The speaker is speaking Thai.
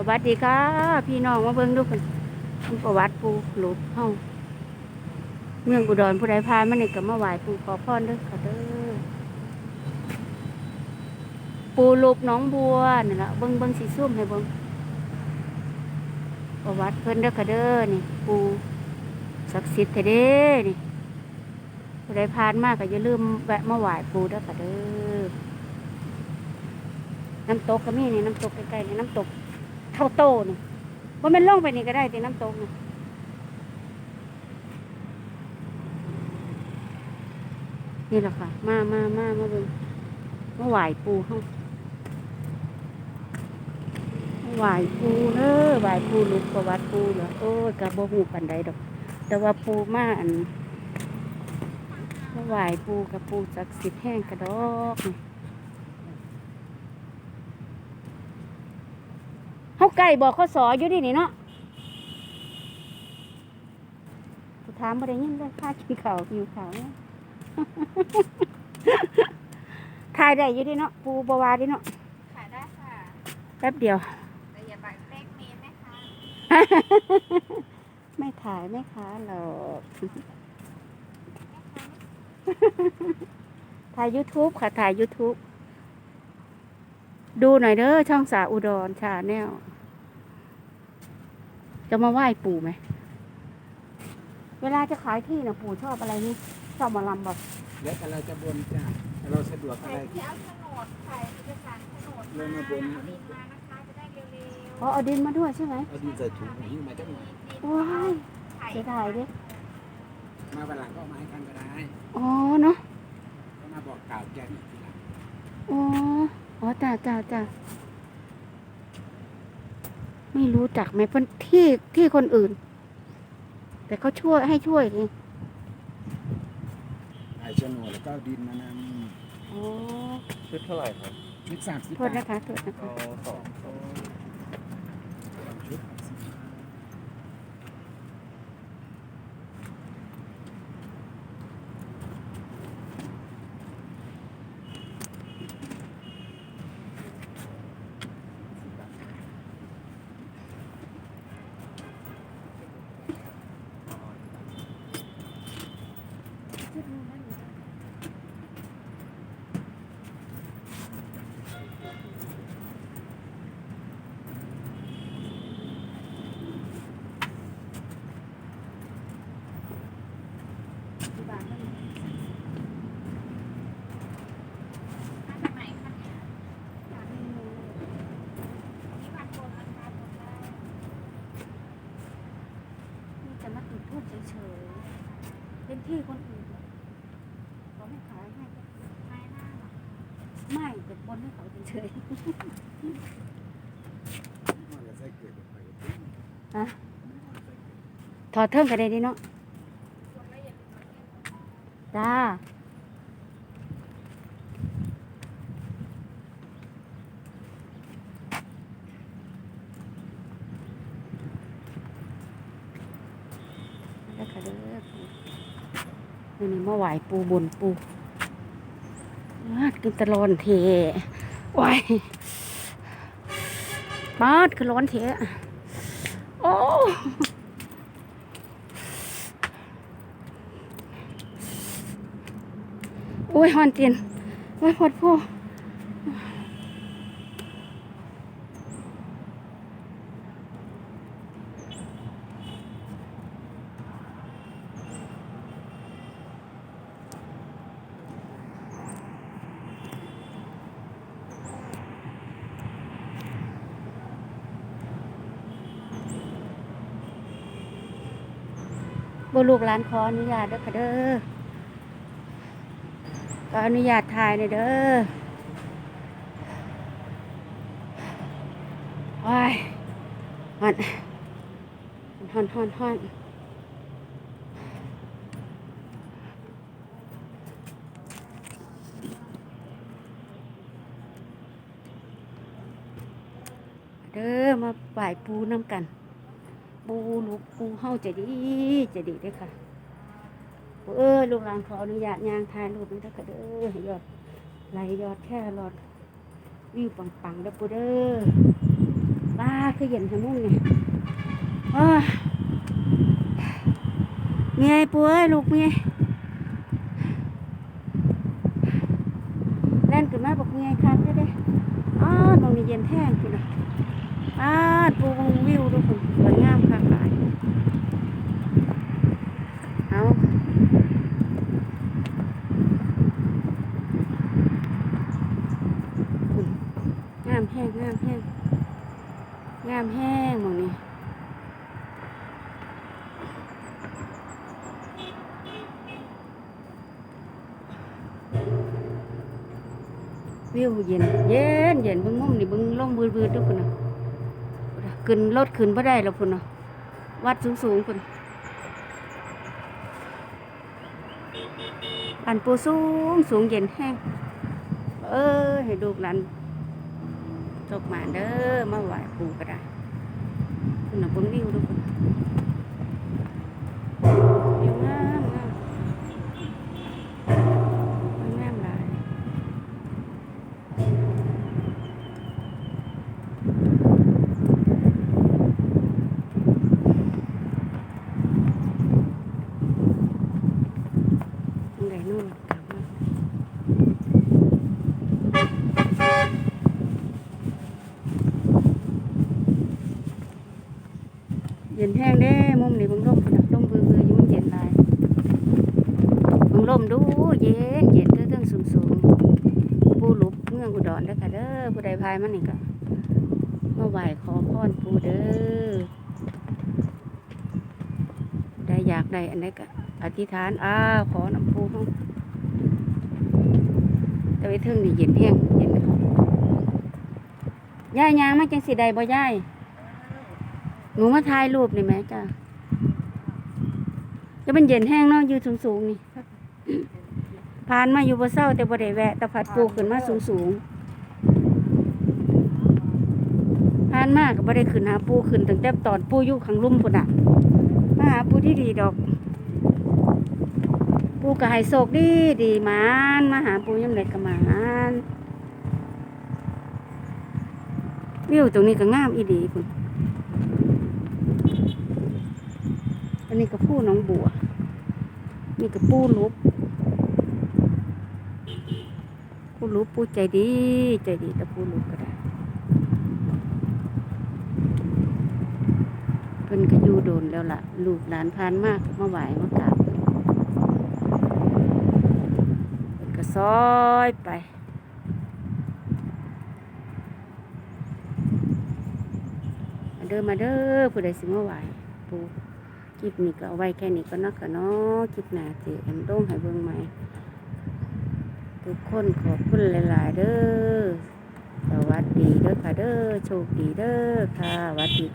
สวัสดีค่ะ พี่น้องมาเบิ่งดูกันประวัติปูหลุดเฮาเมืองอุดรผู้ใดพานมานี่ก็มาไหว้ปูขอพรด้อค่ะเด้อปูหลูกหน้องบัวนี่ล่ะเบิ่งเบิ่งสีส้มให้เบิ่งประวัติเพิ่นเด้อค่ะเด้อนี่ ปูศักดิ์สิทธิ์แท้เด้นี่ผู้ใดพานมากก็อย่าลืมแวะมาไหว้ปูเด้อค่ะเด้อน้ำตกก็มีนี่น้ำตกใกล้ๆนี่น้ำตก เท่าโตนี่ว่ามันล่องไปนี่ก็ได้ที่น้ำตกนี่นี่แหละค่ะ มามามามาเบิ่งมาไหวปูเฮามาไหวปูเด้อไหวปูลูกประวัติปูเหรอโอ้ยกะบ่ฮู้ปานใดดอก แต่ว่าปูมาอันมาไหวปูกับปูศักดิ์สิทธิ์แห้งกระดอกนี่ เฮาไก่บอกเขาสออยู่ดินี่เนาะกูถามบ่ได้ยินเลยค่ากินข้าวหิวข้าวเนี่ยถ่ายได้อยู่ดิเนาะปูบวาดิเนาะขายได้ค่ะแป๊บเดียวแต่อย่าบักเลขเมตรนะคะไม่ถ่ายไม่ค้าหรอกถ่าย YouTube ค่ะถ่าย YouTube ดูหน่อยเด้อช่องสาอุดรชาแนลจะมาไหว้ปู่ไหม เวลาจะขายที่นะปู่ชอบอะไรนี่ชอบหมอลำบอกแล้วแต่เราจะบนจ้ะแต่เราสะดวกใคอะรไรที่เอาโฉนดใครเอกสารโฉนดเริ่มมาบนเอาบินมานะคะจะได้เร็วเพราะเอาดินมาด้วยใช่ไหมเอาดีใส่ถุงหิ้วมาจังหน่อยๆว้ายไข่เสียดายดิมาวันหลังก็เอามาให้ท่านก็ได้อ๋อเนาะก็มาบอกกล่าวแจ้งอีกทีหลังอ๋อ อ๋อจ้าจ้าจ้าไม่รู้จักไหมเพิ่นที่ที่คนอื่น แต่เขาช่วยให้ช่วยไงไอ้โฉนดแล้วก็เอาดินมานอ๋อชุดเท่าไหร่ครับำนิดสามสิบโทษนะคะโทษนะคะ เอาสองสอง ชุด มาจากไหนคะเนี่ยจากนี่วันโกนนะคะโกนได้ นี่จะมา ติดทูบเฉยๆเป็นที่คนอื่นเขาไม่ขายให้ไม่น่าหรอกไม่แต่บนให้เขาเฉยๆฮะถอดเทิงกันได้ดิเนาะ คนละเอียดเป็นคนเดียว จ้า แล้วก็เด้อปูนี่มาไหวปูบนปูมาดกินตะลอนเทไหวมาดคือร้อนเทโอ้ อ้ยฮอนเตียนไว้ยพดพูบลูกหลานขออนุญาตเด้อค่ะเด้อ ขออนุญาตถ่ายหน่อยเด้อว้ายฮอนฮอนฮอนฮอนเด้อมาไหว้ปูน้ำกัน ปูลูกปูเฮาจะดีจะดีเด้อค่ะ เออลูกหลานขออนุญาตยางถ่ายรูปนี่ถ้าก็เด้อให้ยอดไหลยอดแค่รอดวิวปังๆเด้อปูเด้อป้าคือเย็นชะมุ่งไงโอ้ยเมียป่วยลูกเมียเล่นขึ้นมาบอกเมียคันได้เด้อ้าวตรงนี้เย็นแท้งคุณนะอ้าปูวงวิวดูคุณสวยงามค่ะหลายเอาคุณงามแห้งงามแห้งงามแห้งหมองนี้วิวเย็น เย็นเย็นเบึงมุมนี่เบึงลมบืดบืดทุกคนนะพุ่นน่ะขึ้นรถขึ้นบ่ได้แล้วพุ่นเนาะวัดสูงสูงพุ่นอันปูสูงสูงเย็นแห้งเออให้ดูกหลาน ตกมาเด้อมาไหว้ปูก็ได้พุ่นน่ะเบิ่งวิวทุกคนวิวงามงามงามหลาย ไหนนู่นกลับมา เย็นแห้งเด้มุมนี่เบังร่มพุ่นน่ะร่มเบื่อเบืออยู่มันเย็นหลายเบังร่มดูเย็นเย็นเรื่องสูงสูงๆปูหลุบเมืองอุดรเด้อค่ะเด้อผู้ใดพายมันนี่ก็มาไหว้ขอพรปูเด้อได้อยากได้อันใดก็อธิษฐานอ้าขอน้ำปูเขาแต่ไปถึงนี่เย็นแห้งเย็นครับย่ายยางมาจังสีใดบ่ย่าย หนูมาถ่ายรูปนี่แหม่จ้าจะเป็นเย็นแห้งเนาะอยู่สูงสูงๆนี่ ผ่านมาอยู่บ่เศร้าแต่บ่ได้แวะแต่ผัดปูขึ้นมาสูงสูงๆผ่านมาก็บ่ได้ขึ้นหาปูขึ้นตั้งแต่ตอนปูอยู่ข้างลุ่มพุ่นอะ มาหาปูที่ดีดอก ปูก็ให้โศกดีดีหมานมาหาปูยังไงก็หมานวิวตรงนี้ก็งามอีดีคุณ อันนี้ก็ปูหน้องบัว นี่ก็ปูลุบปูลุบปูใจดี ใจดีแต่ปูลุบก็ได้เพิ่นก็อยู่โดนแล้วล่ะ ลูกหลานพานมากมาไหวมากราบเพิ่นก็ซอยไปมาเด้อมาเด้อผู้ใดสิมาไหวปู คลิปนี้ก็เอาไว้แค่นี้ก็นักกันเนาะคลิปหน้าสิแอมโด้งให้เบิ่งใหม่ ทุกคนขอบคุณหลาย ๆ เด้อสวัสดีเด้อค่ะเด้อโชคดีเด้อค่ะสวัสดี